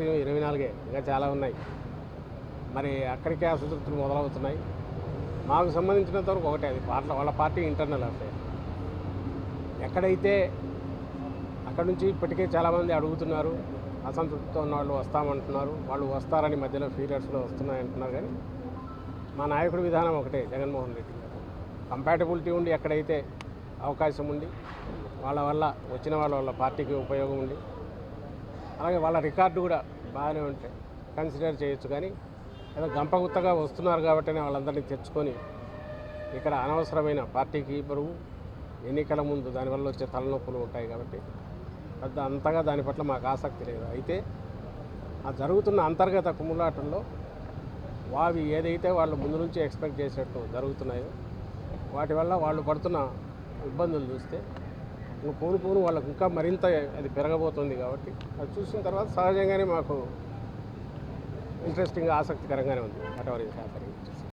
Vacancy ఇరవై నాలుగే ఇంకా చాలా ఉన్నాయి. మరి అక్కడికే అసంతృప్తులు మొదలవుతున్నాయి. మాకు సంబంధించినంత వరకు ఒకటే అది పార్టీ వాళ్ళ పార్టీ ఇంటర్నల్ అఫేర్. ఎక్కడైతే అక్కడ నుంచి ఇప్పటికే చాలామంది అడుగుతున్నారు అసంతృప్తితో ఉన్న వాళ్ళు వస్తామంటున్నారు వాళ్ళు వస్తారని మధ్యలో ఫీరియర్స్లో వస్తున్నాయి అంటున్నారు కానీ మా నాయకుడి విధానం ఒకటే జగన్మోహన్ రెడ్డి కంపాటబిలిటీ ఉండి ఎక్కడైతే అవకాశం ఉండి వాళ్ళ వల్ల వచ్చిన వాళ్ళ వల్ల పార్టీకి ఉపయోగం ఉండి అలాగే వాళ్ళ రికార్డు కూడా బాగానే ఉంటే కన్సిడర్ చేయొచ్చు కానీ ఏదో గంపగుత్తగా వస్తున్నారు కాబట్టినే వాళ్ళందరినీ తెచ్చుకొని ఇక్కడ అనవసరమైన పార్టీకి బరువు ఎన్నికల ముందు దానివల్ల వచ్చే తలనొప్పులు ఉంటాయి కాబట్టి పెద్ద అంతగా దాని పట్ల మాకు ఆసక్తి లేదు. అయితే ఆ జరుగుతున్న అంతర్గత కుమ్ములాటల్లో వావి ఏదైతే వాళ్ళు ముందు నుంచి ఎక్స్పెక్ట్ చేసేట్టు జరుగుతున్నాయో వాటి వల్ల వాళ్ళు పడుతున్న ఇబ్బందులు చూస్తే ఇంకా పోను పోను వాళ్ళకు ఇంకా మరింత అది పెరగబోతుంది కాబట్టి అది చూసిన తర్వాత సహజంగానే మాకు ఇంట్రెస్టింగ్ ఆసక్తికరంగానే ఉంది. What ever